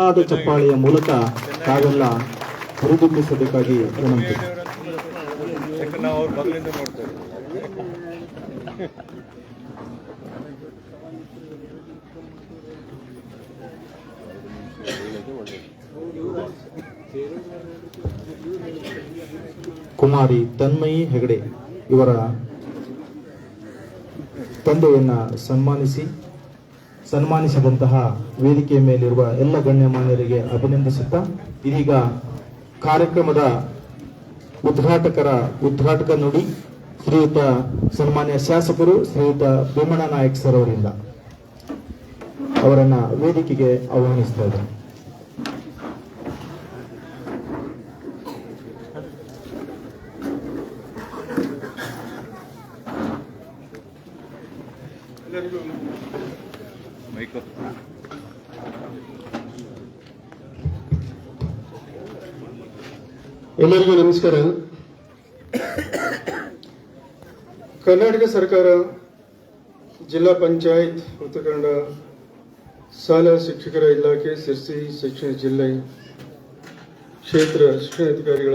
ಆದ ಚಪ್ಪಾಳೆಯ ಮೂಲಕ ತಾವೆಲ್ಲ ಹುರಿದುಂಬಿಸಬೇಕಾಗಿ ವಿನಂತಿ ಕುಮಾರಿ ತನ್ಮಯಿ ಹೆಗಡೆ ಇವರ ತಂದೆಯನ್ನ ಸನ್ಮಾನಿಸಿ ಸನ್ಮಾನಿಸಿದಂತಹ ವೇದಿಕೆಯ ಮೇಲಿರುವ ಎಲ್ಲ ಗಣ್ಯಮಾನ್ಯರಿಗೆ ಅಭಿನಂದಿಸುತ್ತಾ, ಇದೀಗ ಕಾರ್ಯಕ್ರಮದ ಉದ್ಘಾಟಕರ ಉದ್ಘಾಟಕ ನುಡಿ, ಶ್ರೀಯುತ ಸನ್ಮಾನ್ಯ ಶಾಸಕರು, ಶ್ರೀಯುತ ಭೀಮಣ್ಣ ನಾಯಕ್ ಸರ್ ಅವರಿಂದ ಅವರನ್ನ ವೇದಿಕೆಗೆ ಆಹ್ವಾನಿಸ್ತಾ ಇದ್ದಾರೆ. ಎಲ್ಲರಿಗೂ ನಮಸ್ಕಾರ. ಕರ್ನಾಟಕ ಸರ್ಕಾರ ಜಿಲ್ಲಾ ಪಂಚಾಯತ್ ಉತ್ತರ ಕನ್ನಡ ಶಾಲಾ ಶಿಕ್ಷಕರ ಇಲಾಖೆ ಸಿರ್ಸಿ ಶಿಕ್ಷಣ ಜಿಲ್ಲೆ ಕ್ಷೇತ್ರ ಶಿಕ್ಷಣಾಧಿಕಾರಿಗಳ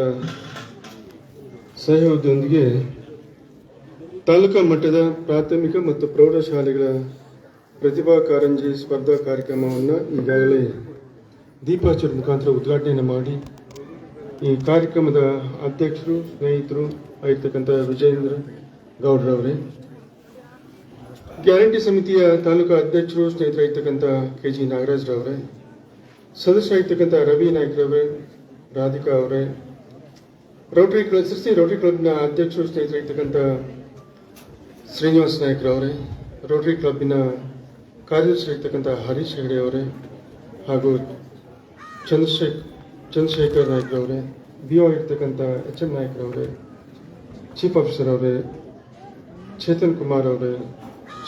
ಸಹಯೋಗದೊಂದಿಗೆ ತಾಲೂಕಾ ಮಟ್ಟದ ಪ್ರಾಥಮಿಕ ಮತ್ತು ಪ್ರೌಢಶಾಲೆಗಳ ಪ್ರತಿಭಾ ಕಾರಂಜಿ ಸ್ಪರ್ಧಾ ಕಾರ್ಯಕ್ರಮವನ್ನು ಈಗಾಗಲೇ ದೀಪಾಚೂರ್ ಮುಖಾಂತರ ಉದ್ಘಾಟನೆಯನ್ನು ಮಾಡಿ ಈ ಕಾರ್ಯಕ್ರಮದ ಅಧ್ಯಕ್ಷರು, ಸ್ನೇಹಿತರು ಆಗಿರ್ತಕ್ಕಂಥ ವಿಜಯೇಂದ್ರ ಗೌಡ್ರವರೇ ಗ್ಯಾರಂಟಿ ಸಮಿತಿಯ ತಾಲೂಕಾ ಅಧ್ಯಕ್ಷರು ಸ್ನೇಹಿತರಾಗಿರ್ತಕ್ಕಂಥ ಕೆ ಜಿ ನಾಗರಾಜ್ರವರೇ ಸದಸ್ಯರಾಗಿರ್ತಕ್ಕಂಥ ರವಿ ನಾಯ್ಕರವರೇ ರಾಧಿಕಾ ಅವರೇ. ರೋಟರಿ ಕ್ಲಬ್ ಸಿರ್ಸಿ ರೋಟರಿ ಕ್ಲಬ್ನ ಅಧ್ಯಕ್ಷರು ಸ್ನೇಹಿತರಾಗಿರ್ತಕ್ಕಂಥ ಶ್ರೀನಿವಾಸ್ ನಾಯ್ಕರವರೇ ರೋಟರಿ ಕ್ಲಬ್ಬಿನ ಕಾರ್ಯದರ್ಶಿ ಇರ್ತಕ್ಕಂಥ ಹರೀಶ್ ಹೆಗಡೆ ಅವರೇ ಹಾಗೂ ಚಂದ್ರಶೇಖರ್ ಚಂದ್ರಶೇಖರ್ ನಾಯ್ಕರವರೇ ಬಿ ಒ ಇರ್ತಕ್ಕಂಥ ಎಚ್ ಎಂ ನಾಯ್ಕರವರೇ ಚೀಫ್ ಆಫೀಸರ್ ಅವರೇ, ಚೇತನ್ ಕುಮಾರ್ ಅವರೇ,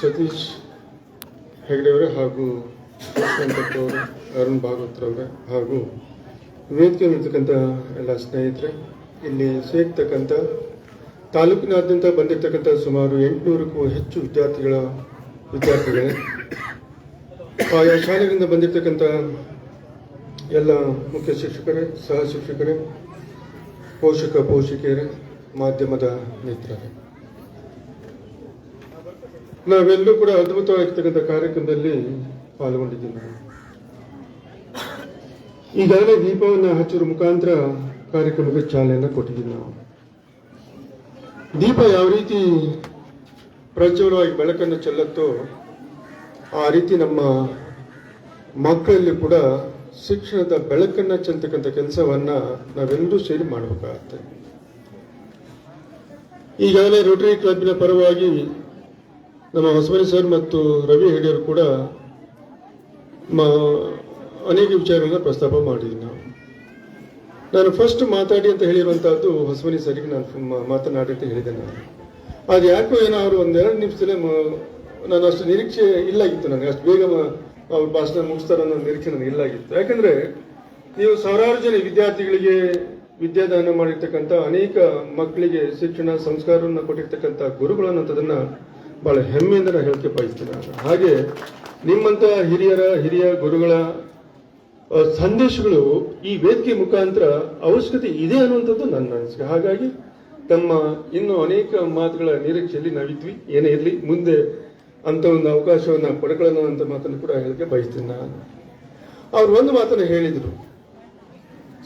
ಸತೀಶ್ ಹೆಗಡೆ ಅವರೇ ಹಾಗೂ ಅವರು, ಅರುಣ್ ಭಾಗವತ್ರವರೇ ಹಾಗೂ ವೇದಿಕೆಯಲ್ಲಿರ್ತಕ್ಕಂಥ ಎಲ್ಲ ಸ್ನೇಹಿತರೆ, ಇಲ್ಲಿ ಸೇರ್ತಕ್ಕಂಥ, ತಾಲೂಕಿನಾದ್ಯಂತ ಬಂದಿರತಕ್ಕಂಥ ಸುಮಾರು ಎಂಟುನೂರಕ್ಕೂ ಹೆಚ್ಚು ವಿದ್ಯಾರ್ಥಿಗಳ ವಿದ್ಯಾರ್ಥಿಗಳೇ ಆಯಾ ಶಾಲೆಗಳಿಂದ ಬಂದಿರತಕ್ಕಂಥ ಎಲ್ಲ ಮುಖ್ಯ ಶಿಕ್ಷಕರೇ, ಸಹ ಶಿಕ್ಷಕರೇ, ಪೋಷಕ, ಪೋಷಕಿಯರೇ, ಮಾಧ್ಯಮದ ಮಿತ್ರರೇ ನಾವೆಲ್ಲೂ ಕೂಡ ಅದ್ಭುತವಾಗಿರ್ತಕ್ಕಂಥ ಕಾರ್ಯಕ್ರಮದಲ್ಲಿ ಪಾಲ್ಗೊಂಡಿದ್ದೀವಿ. ಈಗಾಗಲೇ ದೀಪವನ್ನು ಹಚ್ಚುವ ಮುಖಾಂತರ ಕಾರ್ಯಕ್ರಮಕ್ಕೆ ಚಾಲನೆಯನ್ನು ಕೊಟ್ಟಿದ್ದೀವಿ ನಾವು ದೀಪ ಯಾವ ರೀತಿ ಪ್ರಜ್ವಲವಾಗಿ ಬೆಳಕನ್ನು ಚೆಲ್ಲತ್ತೋ ಆ ರೀತಿ ನಮ್ಮ ಮಕ್ಕಳಲ್ಲಿ ಕೂಡ ಶಿಕ್ಷಣದ ಬೆಳಕನ್ನು ಚೆಲ್ತಕ್ಕಂಥ ಕೆಲಸವನ್ನು ನಾವೆಲ್ಲರೂ ಸೇರಿ ಮಾಡಬೇಕಾಗತ್ತೆ. ಈಗಾಗಲೇ ರೋಟರಿ ಕ್ಲಬ್ನ ಪರವಾಗಿ ನಮ್ಮ ಹೊಸಮನಿ ಸರ್ ಮತ್ತು ರವಿ ಹೆಗಡೆಯವರು ಕೂಡ ಅನೇಕ ವಿಚಾರಗಳನ್ನ ಪ್ರಸ್ತಾಪ ಮಾಡಿದ್ವಿ ನಾವು. ನಾನು ಫಸ್ಟ್ ಮಾತಾಡಿ ಅಂತ ಹೇಳಿರುವಂತಹದ್ದು ಹೊಸಮನಿ ಸರಿಗೆ ನಾನು ಮಾತನಾಡಿ ಅಂತ ಹೇಳಿದೆ ನಾನು. ಅದು ಯಾಕೋ ಏನೋ ಅವರು ಒಂದೆರಡು ನಿಮಿಷದಲ್ಲೇ ನಾನು ಅಷ್ಟು ನಿರೀಕ್ಷೆ ಇಲ್ಲ ಇತ್ತು ನನಗೆ ಅಷ್ಟು ಬೇಗ ಅವ್ರ ಭಾಷಣ ಮುಗಿಸ್ತಾರೆ ಅನ್ನೋ ನಿರೀಕ್ಷೆ ನನಗೆ ಇಲ್ಲಾಗಿತ್ತು. ಯಾಕಂದ್ರೆ ನೀವು ಸಾವಿರಾರು ಜನ ವಿದ್ಯಾರ್ಥಿಗಳಿಗೆ ವಿದ್ಯಾದಾನ ಮಾಡಿರ್ತಕ್ಕಂಥ ಅನೇಕ ಮಕ್ಕಳಿಗೆ ಶಿಕ್ಷಣ, ಸಂಸ್ಕಾರವನ್ನು ಕೊಟ್ಟಿರ್ತಕ್ಕಂಥ ಗುರುಗಳು ಅನ್ನೋದನ್ನ ಬಹಳ ಹೆಮ್ಮೆಯಿಂದ ನಾನು ಹೇಳಕ್ಕೆ ಬಯಸ್ತೀನಿ. ಹಾಗೆ ನಿಮ್ಮಂತ ಹಿರಿಯರ, ಹಿರಿಯ ಗುರುಗಳ ಸಂದೇಶಗಳು ಈ ವೇದಿಕೆ ಮುಖಾಂತರ ಅವಶ್ಯಕತೆ ಇದೆ ಅನ್ನುವಂಥದ್ದು ನನ್ನ ಅನಿಸಿಕೆ. ಹಾಗಾಗಿ ತಮ್ಮ ಇನ್ನೂ ಅನೇಕ ಮಾತುಗಳ ನಿರೀಕ್ಷೆಯಲ್ಲಿ ನಾವಿದ್ವಿ. ಏನೇ ಇರಲಿ, ಮುಂದೆ ಅಂತ ಒಂದು ಅವಕಾಶವನ್ನು ಪಡ್ಕೊಳ್ಳೋಣ ಅಂತ ಮಾತನ್ನು ಕೂಡ ಹೇಳಕ್ಕೆ ಬಯಸ್ತೀನಿ ನಾನು. ಅವ್ರು ಒಂದು ಮಾತನ್ನು ಹೇಳಿದರು.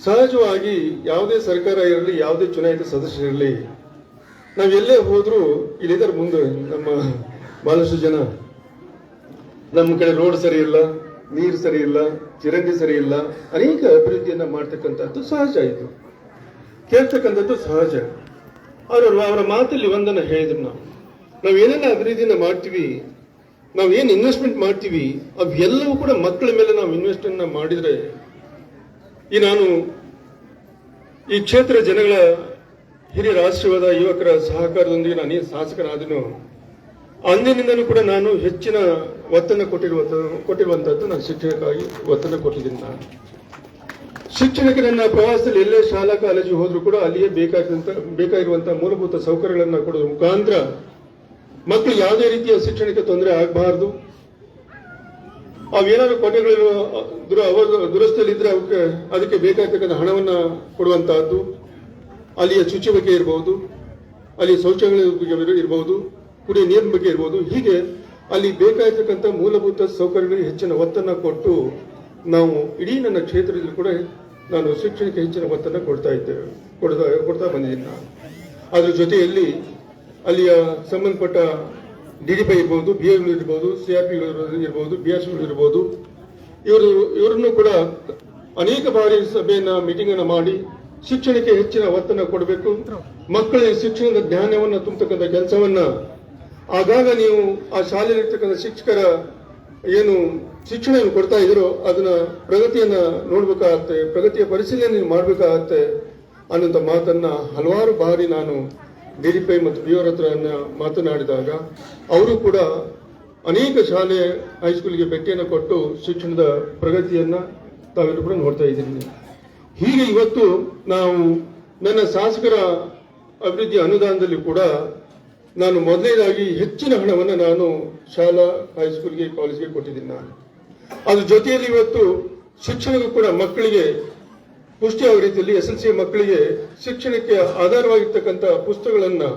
ಸಹಜವಾಗಿ ಯಾವುದೇ ಸರ್ಕಾರ ಇರಲಿ, ಯಾವುದೇ ಚುನಾಯಿತ ಸದಸ್ಯರಿರಲಿ ಎಲ್ಲೇ ಹೋದರೂ ಇಲ್ಲಿದ್ದಾರೆ ಮುಂದೆ ನಮ್ಮ ಬಹಳಷ್ಟು ಜನ. ನಮ್ಮ ಕಡೆ ರೋಡ್ ಸರಿ ಇಲ್ಲ, ನೀರು ಸರಿ ಇಲ್ಲ ಚಿರಂಜಿ ಸರಿ ಇಲ್ಲ, ಅನೇಕ ಅಭಿವೃದ್ಧಿಯನ್ನ ಮಾಡ್ತಕ್ಕಂಥದ್ದು ಸಹಜ ಇದು. ಕೇಳ್ತಕ್ಕಂಥದ್ದು ಸಹಜ. ಅವರು ಅವರ ಮಾತಲ್ಲಿ ಒಂದನ್ನು ಹೇಳಿದ್ರು ನಾವು. ನಾವು ಏನೆಲ್ಲ ಅಭಿವೃದ್ಧಿಯನ್ನು ಮಾಡ್ತೀವಿ ನಾವು ಏನು ಇನ್ವೆಸ್ಟ್ಮೆಂಟ್ ಮಾಡ್ತೀವಿ, ಅವೆಲ್ಲವೂ ಕೂಡ ಮಕ್ಕಳ ಮೇಲೆ ನಾವು ಇನ್ವೆಸ್ಟ್ಮೆಂಟ್ನ ಮಾಡಿದರೆ, ಈ ನಾನು ಈ ಕ್ಷೇತ್ರ ಜನಗಳ ಹಿರಿಯರ ಆಶೀರ್ವಾದ, ಯುವಕರ ಸಹಕಾರದೊಂದಿಗೆ ನಾನು ಏನು ಶಾಸಕನಾದನು ಅಂದಿನಿಂದಲೂ ಕೂಡ ನಾನು ಹೆಚ್ಚಿನ ಒತ್ತನ್ನು ಕೊಟ್ಟಿರುವ ಕೊಟ್ಟಿರುವಂಥದ್ದು ನಾನು ಶಿಕ್ಷಣಕ್ಕಾಗಿ ಒತ್ತನ್ನು ಕೊಟ್ಟಿದ್ದೀನಿ ನಾನು. ಶಿಕ್ಷಣಕ್ಕೆ ನನ್ನ ಪ್ರವಾಸದಲ್ಲಿ ಎಲ್ಲೇ ಶಾಲಾ, ಕಾಲೇಜು ಹೋದರೂ ಕೂಡ ಅಲ್ಲಿಯೇ ಬೇಕಾದಂತ ಬೇಕಾಗಿರುವಂಥ ಮೂಲಭೂತ ಸೌಕರ್ಯಗಳನ್ನು ಕೊಡೋದ್ರ ಮುಖಾಂತರ ಮಕ್ಕಳು ಯಾವುದೇ ರೀತಿಯ ಶಿಕ್ಷಣಕ್ಕೆ ತೊಂದರೆ ಆಗಬಾರದು. ಅವೇನಾದ್ರು ಕೊಠೆಗಳು ದುರ, ಅವ- ದುರಸ್ತಿಯಲ್ಲಿದ್ರೆ ಅವಕ್ಕೆ ಅದಕ್ಕೆ ಬೇಕಾಗ್ತಕ್ಕಂಥ ಹಣವನ್ನು ಕೊಡುವಂತಹದ್ದು ಅಲ್ಲಿಯ ಬಗ್ಗೆ ಇರಬಹುದು ಅಲ್ಲಿ ಶೌಚಾಲಯ ಬಗ್ಗೆ ಇರಬಹುದು ಕುಡಿಯ ನೀರಿನ ಬಗ್ಗೆ ಇರಬಹುದು ಹೀಗೆ ಅಲ್ಲಿ ಬೇಕಾಗಿರ್ತಕ್ಕಂಥ ಮೂಲಭೂತ ಸೌಕರ್ಯಗಳಿಗೆ ಹೆಚ್ಚಿನ ಒತ್ತನ್ನು ಕೊಟ್ಟು ನಾವು ಇಡೀ ನನ್ನ ಕ್ಷೇತ್ರದಲ್ಲಿ ಕೂಡ ನಾನು ಶಿಕ್ಷಣಕ್ಕೆ ಹೆಚ್ಚಿನ ಒತ್ತನ್ನು ಕೊಡ್ತಾ ಇದ್ದೇವೆ ಕೊಡ್ತಾ ಕೊಡ್ತಾ ಬಂದಿದ್ದೀನಿ ನಾನು. ಅದ್ರ ಜೊತೆಯಲ್ಲಿ ಅಲ್ಲಿಯ ಸಂಬಂಧಪಟ್ಟ ಡಿ ಡಿ ಪೈ ಇರ್ಬೋದು, ಬಿ ಎಲ್ ಇರ್ಬೋದು, ಸಿ ಆರ್ ಪಿ ಇರ್ಬೋದು, ಬಿ ಎಸ್ ಇರ್ಬೋದು. ಇವರು, ಇವರನ್ನು ಕೂಡ ಅನೇಕ ಬಾರಿ ಸಭೆಯನ್ನ ಮೀಟಿಂಗ್ ಅನ್ನು ಮಾಡಿ ಶಿಕ್ಷಣಕ್ಕೆ ಹೆಚ್ಚಿನ ಒತ್ತನ್ನು ಕೊಡಬೇಕು. ಮಕ್ಕಳಿಗೆ ಶಿಕ್ಷಣದ ಜ್ಞಾನವನ್ನು ತುಂಬತಕ್ಕಂಥ ಕೆಲಸವನ್ನ ಆಗಾಗ ನೀವು ಆ ಶಾಲೆಯಲ್ಲಿರ್ತಕ್ಕಂಥ ಶಿಕ್ಷಕರ ಏನು ಶಿಕ್ಷಣ ಏನು ಕೊಡ್ತಾ ಇದ್ರೋ ಅದನ್ನ ಪ್ರಗತಿಯನ್ನ ನೋಡ್ಬೇಕಾಗತ್ತೆ, ಪ್ರಗತಿಯ ಪರಿಶೀಲನೆ ಮಾಡ್ಬೇಕಾಗತ್ತೆ ಅನ್ನೋಂಥ ಮಾತನ್ನ ಹಲವಾರು ಬಾರಿ ನಾನು ಡಿಡಿಪೈ ಮತ್ತು ಬಿಯೋರ್ ಹತ್ರ ಮಾತನಾಡಿದಾಗ ಅವರು ಕೂಡ ಅನೇಕ ಶಾಲೆ ಹೈಸ್ಕೂಲ್ಗೆ ಭೇಟಿಯನ್ನು ಕೊಟ್ಟು ಶಿಕ್ಷಣದ ಪ್ರಗತಿಯನ್ನ ತಾವೆಲ್ಲರೂ ಕೂಡ ನೋಡ್ತಾ ಇದ್ದೀನಿ ಹೀಗೆ ಇವತ್ತು ನಾವು ನನ್ನ ಶಾಸಕರ ಅಭಿವೃದ್ಧಿ ಅನುದಾನದಲ್ಲಿ ಕೂಡ ನಾನು ಮೊದಲನೇದಾಗಿ ಹೆಚ್ಚಿನ ಹಣವನ್ನು ನಾನು ಶಾಲಾ, ಹೈಸ್ಕೂಲ್ಗೆ, ಕಾಲೇಜ್ಗೆ ಕೊಟ್ಟಿದ್ದೀನಿ ನಾನು. ಅದ್ರ ಜೊತೆಯಲ್ಲಿ ಇವತ್ತು ಶಿಕ್ಷಣಕ್ಕೂ ಕೂಡ ಮಕ್ಕಳಿಗೆ ಪುಷ್ಟಿ ಆಗೋ ರೀತಿಯಲ್ಲಿ ಎಸ್ ಎಲ್ ಸಿ ಮಕ್ಕಳಿಗೆ ಶಿಕ್ಷಣಕ್ಕೆ ಆಧಾರವಾಗಿರ್ತಕ್ಕಂಥ ಪುಸ್ತಕಗಳನ್ನು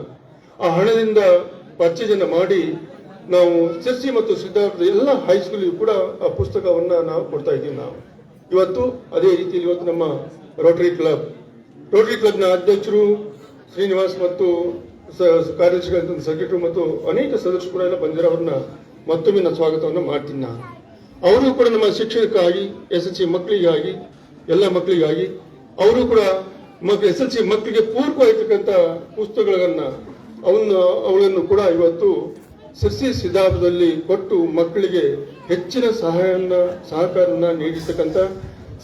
ಆ ಹಣದಿಂದ ಪರ್ಚೇಜನ್ನು ಮಾಡಿ ನಾವು ಸಿರ್ಸಿ ಮತ್ತು ಸಿದ್ಧಾರ್ಥ ಎಲ್ಲ ಹೈಸ್ಕೂಲಿಗೂ ಕೂಡ ಆ ಪುಸ್ತಕವನ್ನ ನಾವು ಕೊಡ್ತಾ ಇದ್ದೀವಿ ನಾವು. ಇವತ್ತು ಅದೇ ರೀತಿಯಲ್ಲಿ ಇವತ್ತು ನಮ್ಮ ರೋಟರಿ ಕ್ಲಬ್ ರೋಟರಿ ಕ್ಲಬ್ನ ಅಧ್ಯಕ್ಷರು ಶ್ರೀನಿವಾಸ್ ಮತ್ತು ಕಾರ್ಯದರ್ಶಿ ಸೆಕ್ರೆಟರಿ ಮತ್ತು ಅನೇಕ ಸದಸ್ಯರು ಕೂಡ ಎಲ್ಲ ಬಂದಿರೋ ಅವ್ರನ್ನ ಮತ್ತೊಮ್ಮೆ ನಾನು ಸ್ವಾಗತವನ್ನು ಮಾಡ್ತೀನಿ ನಾನು. ಅವರು ಕೂಡ ನಮ್ಮ ಶಿಕ್ಷಣಕ್ಕಾಗಿ ಎಸ್ ಎಲ್ ಸಿ ಮಕ್ಕಳಿಗಾಗಿ ಎಲ್ಲ ಮಕ್ಕಳಿಗಾಗಿ. ಅವರು ಕೂಡ ಮಕ್ಕಳು ಎಸ್ ಎಲ್ ಸಿ ಮಕ್ಕಳಿಗೆ ಪೂರಕವಾಗಿರ್ತಕ್ಕಂಥ ಪುಸ್ತಕಗಳನ್ನ ಅವನ್ನ, ಅವಳನ್ನು ಕೂಡ ಇವತ್ತು ಸಸಿ ಸಿದ್ಧಾಪದಲ್ಲಿ ಕೊಟ್ಟು ಮಕ್ಕಳಿಗೆ ಹೆಚ್ಚಿನ ಸಹಾಯವನ್ನು ಸಹಕಾರವನ್ನು ನೀಡಿರ್ತಕ್ಕಂಥ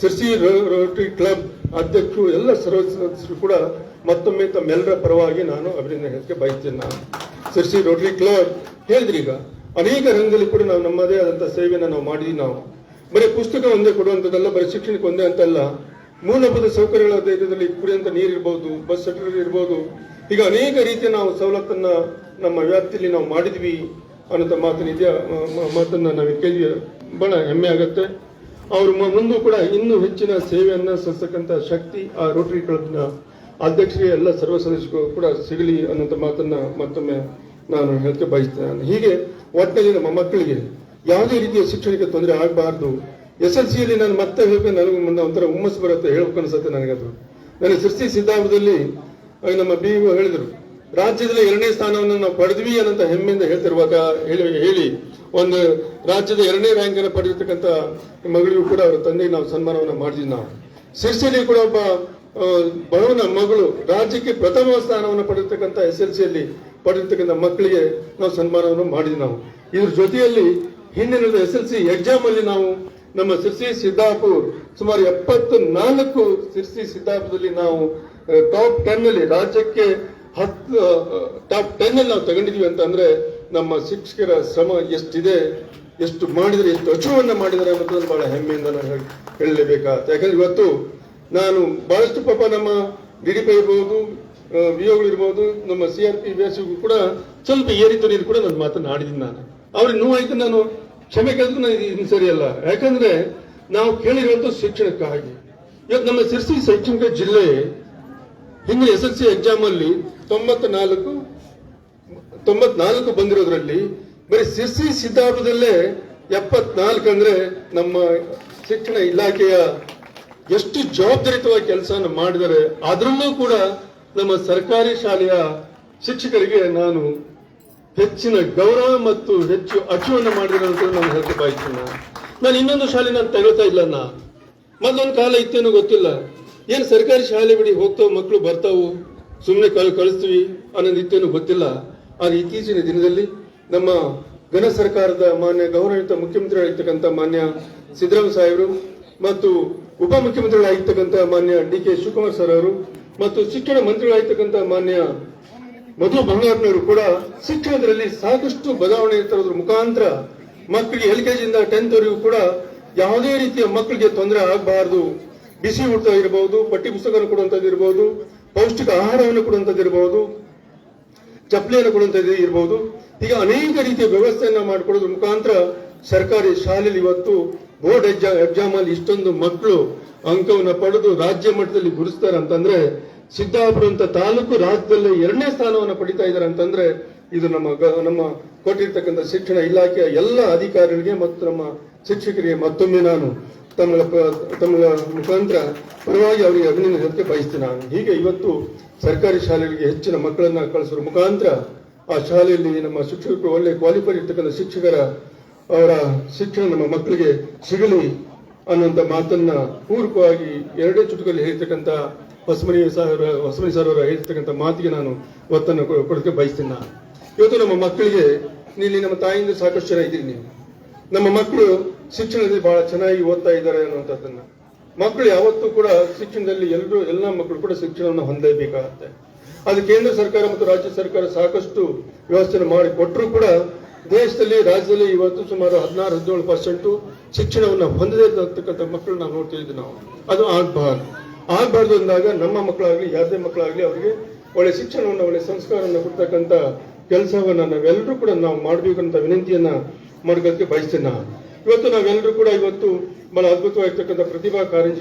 ಸಸಿ ರೋಟರಿ ಕ್ಲಬ್ ಅಧ್ಯಕ್ಷರು, ಎಲ್ಲ ಸರ್ವ ಸದಸ್ಯರು ಕೂಡ ಮತ್ತೊಮ್ಮೆ ತಮ್ಮೆಲ್ಲರ ಪರವಾಗಿ ನಾನು ಅಭಿನಂದನೆ ಹೇಳಕ್ಕೆ ಬಯಸ್ತೇನೆ. ನಾನು ಸಿರ್ಸಿ ರೋಟರಿ ಕ್ಲಬ್ ಹೇಳಿದ್ರಿ ಈಗ. ಅನೇಕ ರಂಗದಲ್ಲಿ ಕೂಡ ನಾವು ನಮ್ಮದೇ ಆದಂಥ ಸೇವೆಯನ್ನು ನಾವು ಮಾಡಿದ್ವಿ ನಾವು. ಬರೀ ಪುಸ್ತಕ ಒಂದೇ ಕೊಡುವಂಥದ್ದಲ್ಲ, ಬರೀ ಶಿಕ್ಷಣಕ್ಕೆ ಒಂದೇ ಅಂತಲ್ಲ. ಮೂಲಭೂತ ಸೌಕರ್ಯಗಳ ಇದರಲ್ಲಿ ಕುಡಿಯುವಂಥ ನೀರು ಇರ್ಬೋದು, ಬಸ್ ಇರ್ಬೋದು. ಈಗ ಅನೇಕ ರೀತಿಯ ನಾವು ಸವಲತ್ತನ್ನ ನಮ್ಮ ವ್ಯಾಪ್ತಿಯಲ್ಲಿ ನಾವು ಮಾಡಿದ್ವಿ ಅನ್ನೋ ನಿಜ ಮಾತನ್ನ ನಾವು ಕೇಳಿ ಬಹಳ ಹೆಮ್ಮೆ ಆಗುತ್ತೆ. ಅವರು ಮುಂದೂ ಕೂಡ ಇನ್ನೂ ಹೆಚ್ಚಿನ ಸೇವೆಯನ್ನ ಸಲ್ಲಿಸ್ತಕ್ಕಂಥ ಶಕ್ತಿ ಆ ರೋಟರಿ ಕ್ಲಬ್ನ ಅಧ್ಯಕ್ಷರಿಗೆ ಎಲ್ಲ ಸರ್ವ ಸದಸ್ಯರು ಕೂಡ ಸಿಗಲಿ ಅನ್ನೋಂಥ ಮಾತನ್ನ ಮತ್ತೊಮ್ಮೆ ನಾನು ಹೇಳಕ್ಕೆ ಬಯಸ್ತೇನೆ ಹೀಗೆ ಒಟ್ಟಿನಲ್ಲಿ ನಮ್ಮ ಮಕ್ಕಳಿಗೆ ಯಾವುದೇ ರೀತಿಯ ಶಿಕ್ಷಣಕ್ಕೆ ತೊಂದರೆ ಆಗಬಾರ್ದು. ಎಸ್ ಎಲ್ ಸಿಯಲ್ಲಿ ನಾನು ಮತ್ತೆ ಹೇಳ್ಬೇಕು, ನನಗೆ ಮುಂದೆ ಒಂಥರ ಹುಮ್ಮಸ್ಸು ಬರುತ್ತೆ, ಹೇಳ್ಬೇಕು ಅನಿಸುತ್ತೆ ನನಗದು ನನ್ನ ಸೃಷ್ಟಿ ಸಿದ್ಧಾಂತದಲ್ಲಿ ನಮ್ಮ ಬಿ ಇ ಹೇಳಿದರು, ರಾಜ್ಯದಲ್ಲಿ ಎರಡನೇ ಸ್ಥಾನವನ್ನು ನಾವು ಪಡೆದ್ವಿ ಅನ್ನೋಂಥ ಹೆಮ್ಮೆಯಿಂದ ಹೇಳ್ತಿರುವಾಗ ಹೇಳಿ ಹೇಳಿ, ಒಂದು ರಾಜ್ಯದ ಎರಡನೇ ರ್ಯಾಂಕ್ ಅನ್ನು ಪಡೆದಿರ್ತಕ್ಕಂಥ ಮಗಳಿಗೂ ಕೂಡ ಅವರ ತಂದೆಗೆ ನಾವು ಸನ್ಮಾನವನ್ನು ಮಾಡಿದ್ವಿ ನಾವು. ಸಿರ್ಸಿಯಲ್ಲಿ ಕೂಡ ಒಬ್ಬ ಬಡವನ ಮಗಳು ರಾಜ್ಯಕ್ಕೆ ಪ್ರಥಮ ಸ್ಥಾನವನ್ನು ಪಡೆದಿರ್ತಕ್ಕಂಥ ಎಸ್ ಎಲ್ ಸಿಯಲ್ಲಿ ಪಡೆದಿರ್ತಕ್ಕಂಥ ಮಕ್ಕಳಿಗೆ ನಾವು ಸನ್ಮಾನವನ್ನು ಮಾಡಿದ್ವಿ ನಾವು. ಇದ್ರ ಜೊತೆಯಲ್ಲಿ ಹಿಂದಿನ ಎಸ್ ಎಲ್ ಸಿ ಎಕ್ಸಾಮ್ ಅಲ್ಲಿ ನಾವು ನಮ್ಮ ಸಿರ್ಸಿ ಸಿದ್ದಾಪುರ್ ಸುಮಾರು ಎಪ್ಪತ್ತು ನಾಲ್ಕು ಸಿರ್ಸಿ ಸಿದ್ದಾಪುರದಲ್ಲಿ ನಾವು ಟಾಪ್ ಟೆನ್ ಅಲ್ಲಿ ರಾಜ್ಯಕ್ಕೆ ಹತ್ತು ಟಾಪ್ ಟೆನ್ ಅಲ್ಲಿ ನಾವು ತಗೊಂಡಿದ್ವಿ ಅಂತಂದ್ರೆ ನಮ್ಮ ಶಿಕ್ಷಕರ ಶ್ರಮ ಎಷ್ಟಿದೆ, ಎಷ್ಟು ಮಾಡಿದರೆ ಎಷ್ಟು ಅಚುವನ್ನ ಮಾಡಿದರೆ ಅನ್ನೋದನ್ನು ಬಹಳ ಹೆಮ್ಮೆಯಿಂದ ನಾನು ಹೇಳ- ಹೇಳಲೇಬೇಕಾಗುತ್ತೆ. ಯಾಕಂದ್ರೆ ಇವತ್ತು ನಾನು ಬಹಳಷ್ಟು ಪಾಪ ನಮ್ಮ ಡಿ ಡಿ ಪಿ ಇರ್ಬೋದು, ನಮ್ಮ ಸಿ ಆರ್ ಪಿ ಕೂಡ ಸ್ವಲ್ಪ ಏರಿತು ನೀರು ಕೂಡ ನನ್ನ ಮಾತನ್ನು ಆಡಿದ್ದೀನಿ ನಾನು. ಅವ್ರಿಗೆ ನೋವಾಯ್ತು ನಾನು ಕ್ಷಮೆ ಕೇಳಿದ್ರು ಇದು ಸರಿಯಲ್ಲ ಯಾಕಂದ್ರೆ ನಾವು ಕೇಳಿರುವಂತ ಶಿಕ್ಷಣಕ್ಕಾಗಿ. ಇವತ್ತು ನಮ್ಮ ಸಿರ್ಸಿ ಶೈಕ್ಷಣಿಕ ಜಿಲ್ಲೆ ಹಿಂದಿನ ಎಸ್ ಎಲ್ ಸಿ ಎಕ್ಸಾಮ್ ಅಲ್ಲಿ ತೊಂಬತ್ತ ನಾಲ್ಕು ತೊಂಬತ್ನಾಲ್ಕು ಬಂದಿರೋದ್ರಲ್ಲಿ ಬರೀ ಸಿರ್ಸಿ ಸಿದ್ದಾಪುರದಲ್ಲೇ ಎಪ್ಪತ್ನಾಲ್ಕು ಅಂದ್ರೆ ನಮ್ಮ ಶಿಕ್ಷಣ ಇಲಾಖೆಯ ಎಷ್ಟು ಜವಾಬ್ದಾರಿತವಾಗಿ ಕೆಲಸನ ಮಾಡಿದರೆ ಅದರಲ್ಲೂ ಕೂಡ ನಮ್ಮ ಸರ್ಕಾರಿ ಶಾಲೆಯ ಶಿಕ್ಷಕರಿಗೆ ನಾನು ಹೆಚ್ಚಿನ ಗೌರವ ಮತ್ತು ಹೆಚ್ಚು ಅಚುವನ್ನು ಮಾಡಿದ್ರೆ ಅಂತ ನಾನು ಹೇಳ್ತಾ ಬಾಯ್ತೀನ ನಾನು. ನಾನು ಇನ್ನೊಂದು ಶಾಲೆ ನಾನು ತಗೊಳ್ತಾ ಇಲ್ಲ ನಾ ಮೊದಲೊಂದು ಕಾಲ ಇತ್ತೇನೋ ಗೊತ್ತಿಲ್ಲ ಏನು ಸರ್ಕಾರಿ ಶಾಲೆ ಬಿಡಿ ಹೋಗ್ತಾವ ಮಕ್ಕಳು ಬರ್ತಾವು ಸುಮ್ಮನೆ ಕಳು ಕಳಿಸ್ತೀವಿ ಅನ್ನೋದು ಇತ್ತೇನೋ ಗೊತ್ತಿಲ್ಲ ಆದರೆ ಇತ್ತೀಚಿನ ದಿನದಲ್ಲಿ ನಮ್ಮ ಘನ ಸರ್ಕಾರದ ಮಾನ್ಯ ಗೌರವಯುತ ಮುಖ್ಯಮಂತ್ರಿಗಳಾಗಿರ್ತಕ್ಕಂಥ ಮಾನ್ಯ ಸಿದ್ದರಾಮ ಸಾಹೇಬರು ಮತ್ತು ಉಪಮುಖ್ಯಮಂತ್ರಿಗಳಾಗಿರ್ತಕ್ಕಂಥ ಮಾನ್ಯ ಡಿ ಕೆ ಶಿವಕುಮಾರ್ ಸರ್ ಅವರು ಮತ್ತು ಶಿಕ್ಷಣ ಮಂತ್ರಿಗಳಾಗಿರ್ತಕ್ಕಂಥ ಮಾನ್ಯ ಮಧು ಬಂಗಾರನವರು ಕೂಡ ಶಿಕ್ಷಣದಲ್ಲಿ ಸಾಕಷ್ಟು ಬದಲಾವಣೆ ತರೋದ್ರ ಮುಖಾಂತರ ಮಕ್ಕಳಿಗೆ ಎಲ್ ಕೆಜಿಯಿಂದ ಟೆಂತ್ ವರೆಗೂ ಕೂಡ ಯಾವುದೇ ರೀತಿಯ ಮಕ್ಕಳಿಗೆ ತೊಂದರೆ ಆಗಬಾರದು. ಬಿಸಿ ಊಟ ಇರಬಹುದು ಪಠ್ಯ ಪುಸ್ತಕ ಕೊಡುವಂತದ್ದು ಇರಬಹುದು ಪೌಷ್ಟಿಕ ಆಹಾರವನ್ನು ಕೊಡುವಂಥದ್ದು ಇರಬಹುದು ಚಪ್ಪಲಿಯನ್ನು ಕೊಡುವಂಥದ್ದು ಇರಬಹುದು ಈಗ ಅನೇಕ ರೀತಿಯ ವ್ಯವಸ್ಥೆಯನ್ನು ಮಾಡಿಕೊಡೋದ್ರ ಮುಖಾಂತರ ಸರ್ಕಾರಿ ಶಾಲೆಯಲ್ಲಿ ಇವತ್ತು ಬೋರ್ಡ್ ಎಕ್ಸಾಮ್ ಅಲ್ಲಿ ಇಷ್ಟೊಂದು ಮಕ್ಕಳು ಅಂಕವನ್ನು ಪಡೆದು ರಾಜ್ಯ ಮಟ್ಟದಲ್ಲಿ ಗುರುಸ್ತಾರೆ ಅಂತಂದ್ರೆ ಸಿದ್ದಾಪುರ ಅಂತ ತಾಲೂಕು ರಾಜ್ಯದಲ್ಲಿ ಎರಡನೇ ಸ್ಥಾನವನ್ನು ಪಡಿತಾ ಇದ್ದಾರೆ ಅಂತಂದ್ರೆ ಇದು ನಮ್ಮ ನಮ್ಮ ಕೊಟ್ಟಿರ್ತಕ್ಕಂಥ ಶಿಕ್ಷಣ ಇಲಾಖೆಯ ಎಲ್ಲ ಅಧಿಕಾರಿಗಳಿಗೆ ಮತ್ತು ನಮ್ಮ ಶಿಕ್ಷಕರಿಗೆ ಮತ್ತೊಮ್ಮೆ ನಾನು ತಮ್ಮ ತಮ್ಮ ಮುಖಾಂತರ ಪರವಾಗಿ ಅವರಿಗೆ ಅಭಿನಂದನೆ ಬಯಸ್ತೀನಿ ನಾನು. ಹೀಗೆ ಇವತ್ತು ಸರ್ಕಾರಿ ಶಾಲೆಗಳಿಗೆ ಹೆಚ್ಚಿನ ಮಕ್ಕಳನ್ನ ಕಳಿಸುವ ಮುಖಾಂತರ ಆ ಶಾಲೆಯಲ್ಲಿ ನಮ್ಮ ಶಿಕ್ಷಕರು ಒಳ್ಳೆ ಕ್ವಾಲಿಫೈಡ್ ಇರ್ತಕ್ಕಂಥ ಶಿಕ್ಷಕರ ಅವರ ಶಿಕ್ಷಣ ನಮ್ಮ ಮಕ್ಕಳಿಗೆ ಸಿಗಲಿ ಅನ್ನುವಂಥ ಮಾತನ್ನ ಪೂರ್ವಕವಾಗಿ ಎರಡೇ ಚುಟುಕಲ್ಲಿ ಹೇಳ್ತಕ್ಕಂಥ ಹೊಸಮನಿ ಸರ್ ಹೊಸಮನಿ ಸರ್ ಅವರು ಹೇಳ್ತಕ್ಕಂಥ ಮಾತಿಗೆ ನಾನು ಒತ್ತನ್ನು ಕೊ- ಕೊಡಕ್ಕೆ ಬಯಸ್ತೀನಿ ನಾನು. ಇವತ್ತು ನಮ್ಮ ಮಕ್ಕಳಿಗೆ ಇಲ್ಲಿ ನಮ್ಮ ತಾಯಿಯಿಂದ ಸಾಕಷ್ಟು ಜನ ಇದ್ದೀರಿ ನೀವು. ನಮ್ಮ ಮಕ್ಕಳು ಶಿಕ್ಷಣದಲ್ಲಿ ಬಹಳ ಚೆನ್ನಾಗಿ ಓದ್ತಾ ಇದ್ದಾರೆ ಅನ್ನುವಂಥದ್ದನ್ನ. ಮಕ್ಕಳು ಯಾವತ್ತೂ ಕೂಡ ಶಿಕ್ಷಣದಲ್ಲಿ ಎಲ್ಲರೂ, ಎಲ್ಲ ಮಕ್ಕಳು ಕೂಡ ಶಿಕ್ಷಣವನ್ನು ಹೊಂದಲೇಬೇಕಾಗತ್ತೆ. ಅದು ಕೇಂದ್ರ ಸರ್ಕಾರ ಮತ್ತು ರಾಜ್ಯ ಸರ್ಕಾರ ಸಾಕಷ್ಟು ವ್ಯವಸ್ಥೆ ಮಾಡಿ ಕೊಟ್ಟರೂ ಕೂಡ ದೇಶದಲ್ಲಿ, ರಾಜ್ಯದಲ್ಲಿ ಇವತ್ತು ಸುಮಾರು ಹದಿನಾರು, ಹದಿನೇಳು ಪರ್ಸೆಂಟು ಶಿಕ್ಷಣವನ್ನು ಹೊಂದದೇ ಇರತಕ್ಕಂಥ ಮಕ್ಕಳನ್ನ ನಾವು ನೋಡ್ತಾ ಇದ್ದೀವಿ ನಾವು. ಅದು ಆಗ್ಬಾರ್ದು. ಆಗ್ಬಾರ್ದು ಅಂದಾಗ ನಮ್ಮ ಮಕ್ಕಳಾಗ್ಲಿ, ಯಾರದೇ ಮಕ್ಕಳಾಗ್ಲಿ ಅವರಿಗೆ ಒಳ್ಳೆ ಶಿಕ್ಷಣವನ್ನು, ಒಳ್ಳೆ ಸಂಸ್ಕಾರವನ್ನು ಕೊಡ್ತಕ್ಕಂಥ ಕೆಲಸವನ್ನು ನಾವೆಲ್ಲರೂ ಕೂಡ ನಾವು ಮಾಡಬೇಕು ಅಂತ ವಿನಂತಿಯನ್ನ ಮಾಡ್ಕೊಳ್ಳೋದಕ್ಕೆ ಬಯಸ್ತೇನೆ ಇವತ್ತು ನಾವೆಲ್ಲರೂ ಕೂಡ ಇವತ್ತು ಬಹಳ ಅದ್ಭುತವಾಗಿರ್ತಕ್ಕಂಥ ಪ್ರತಿಭಾ ಕಾರಂಜಿ